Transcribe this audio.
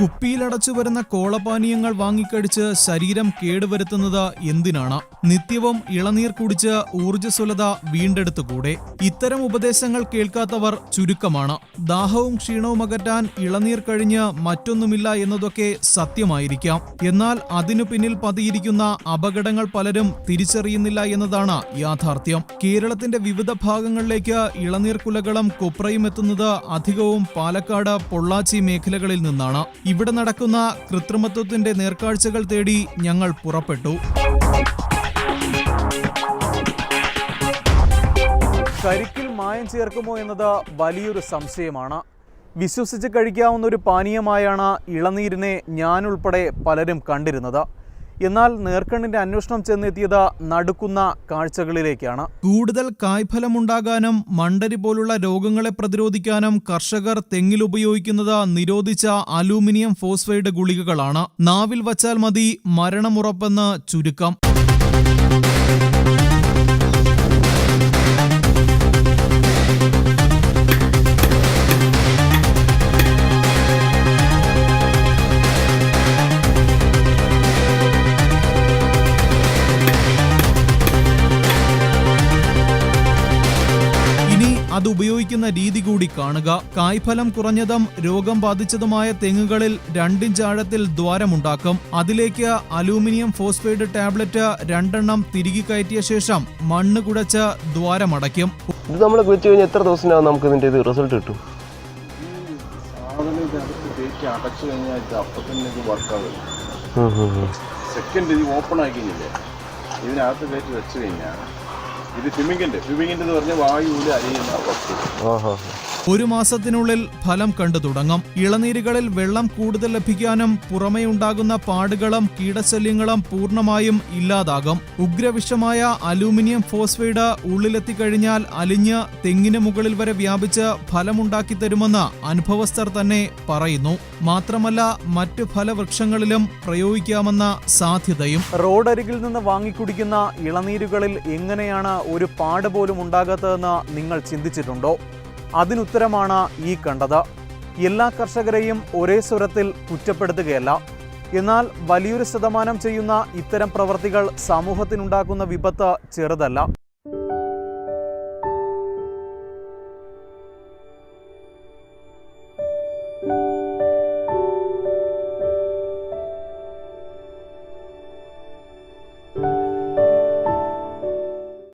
കുപ്പിയിലടച്ചു വരുന്ന കോളപാനീയങ്ങൾ വാങ്ങിക്കടിച്ച് ശരീരം കേടുവരുത്തുന്നത് എന്തിനാണ്? നിത്യവും ഇളനീർ കുടിച്ച് ഊർജസ്വലത വീണ്ടെടുത്തുകൂടെ? ഇത്തരം ഉപദേശങ്ങൾ കേൾക്കാത്തവർ ചുരുക്കമാണ്. ദാഹവും ക്ഷീണവും അകറ്റാൻ ഇളനീർ കഴിഞ്ഞ് മറ്റൊന്നുമില്ല എന്നതൊക്കെ സത്യമായിരിക്കാം. എന്നാൽ അതിനു പിന്നിൽ പതിയിരിക്കുന്ന അപകടങ്ങൾ പലരും തിരിച്ചറിയുന്നില്ല എന്നതാണ് യാഥാർത്ഥ്യം. കേരളത്തിന്റെ വിവിധ ഭാഗങ്ങളിലേക്ക് ഇളനീർ കുലകളും കൊപ്രയും എത്തുന്നത് അധികവും പാലക്കാട് പൊള്ളാച്ചി മേഖലകളിൽ നിന്നാണ്. ഇവിടെ നടക്കുന്ന കൃത്രിമത്വത്തിന്റെ നേർക്കാഴ്ചകൾ തേടി ഞങ്ങൾ പുറപ്പെട്ടു. കരിക്കിൽ മായം ചേർക്കുമോ എന്നത് വലിയൊരു സംശയമാണ്. വിശ്വസിച്ച് കഴിക്കാവുന്ന ഒരു പാനീയമായാണ് ഇളനീരിനെ ഞാനുൾപ്പെടെ പലരും കണ്ടിരുന്നത്. എന്നാൽ നേർക്കണ്ണിന്റെ അന്വേഷണം ചെന്നെത്തിയത് നടുക്കുന്ന കാഴ്ചകളിലേക്കാണ്. കൂടുതൽ കായ്ഫലമുണ്ടാകാനും മണ്ടരി പോലുള്ള രോഗങ്ങളെ പ്രതിരോധിക്കാനും കർഷകർ തെങ്ങിൽ ഉപയോഗിക്കുന്നത് നിരോധിച്ച അലൂമിനിയം ഫോസ്ഫൈഡ് ഗുളികകളാണ്. നാവിൽ വച്ചാൽ മതി മരണമുറപ്പെന്ന് ചുരുക്കം. ഉപയോഗിക്കുന്ന രീതി കൂടി കാണുക. കായ്ഫലം കുറഞ്ഞതും രോഗം ബാധിച്ചതുമായ തെങ്ങുകളിൽ രണ്ടിഞ്ച് ആഴത്തിൽ ദ്വാരമുണ്ടാക്കും. അതിലേക്ക് അലൂമിനിയം ഫോസ്ഫൈഡ് ടാബ്ലറ്റ് രണ്ടെണ്ണം തിരികെ കയറ്റിയ ശേഷം മണ്ണ് കുടച്ച് ദ്വാരമടയ്ക്കും. ഇത് നമ്മൾ കുഴിച്ചു കഴിഞ്ഞാൽ എത്ര ദിവസത്തിനകം നമുക്ക് ഇതിന്റെ ഇത് റിസൾട്ട് കിട്ടും? അടച്ചു കഴിഞ്ഞാൽ അപ്പം തന്നെ ഇത് വർക്കാവും. സെക്കൻഡ് ഇത് ഓപ്പൺ ആക്കിയില്ലേ ഇതിനകത്ത് കയറ്റി വെച്ച് കഴിഞ്ഞാൽ ഇത് സ്വിമ്മിംഗിന്റെ ഫിമിങ്ങിന്റെ എന്ന് പറഞ്ഞാൽ വായുവിൽ അരിയുന്ന വസ്തു. ഒരു മാസത്തിനുള്ളിൽ ഫലം കണ്ടു തുടങ്ങും. ഇളനീരുകളിൽ വെള്ളം കൂടുതൽ ലഭിക്കാനും പുറമെയുണ്ടാകുന്ന പാടുകളും കീടശല്യങ്ങളും പൂർണമായും ഇല്ലാതാകും. ഉഗ്രവിഷമായ അലൂമിനിയം ഫോസ്ഫൈഡ് ഉള്ളിലെത്തിക്കഴിഞ്ഞാൽ അലിഞ്ഞ് തെങ്ങിന് മുകളിൽ വരെ വ്യാപിച്ച് ഫലമുണ്ടാക്കി തരുമെന്ന് അനുഭവസ്ഥർ തന്നെ പറയുന്നു. മാത്രമല്ല മറ്റ് ഫലവൃക്ഷങ്ങളിലും പ്രയോഗിക്കാമെന്ന സാധ്യതയും. റോഡരികിൽ നിന്ന് വാങ്ങിക്കുടിക്കുന്ന ഇളനീരുകളിൽ എങ്ങനെയാണ് ഒരു പാട് പോലും ഉണ്ടാകാത്തതെന്ന് നിങ്ങൾ ചിന്തിച്ചിട്ടുണ്ടോ? അതിനുത്തരമാണ് ഈ കണ്ടത്. എല്ലാ കർഷകരെയും ഒരേ സ്വരത്തിൽ കുറ്റപ്പെടുത്തുകയല്ല. എന്നാൽ വലിയൊരു ശതമാനം ചെയ്യുന്ന ഇത്തരം പ്രവർത്തികൾ സമൂഹത്തിനുണ്ടാക്കുന്ന വിപത്ത് ചെറുതല്ല.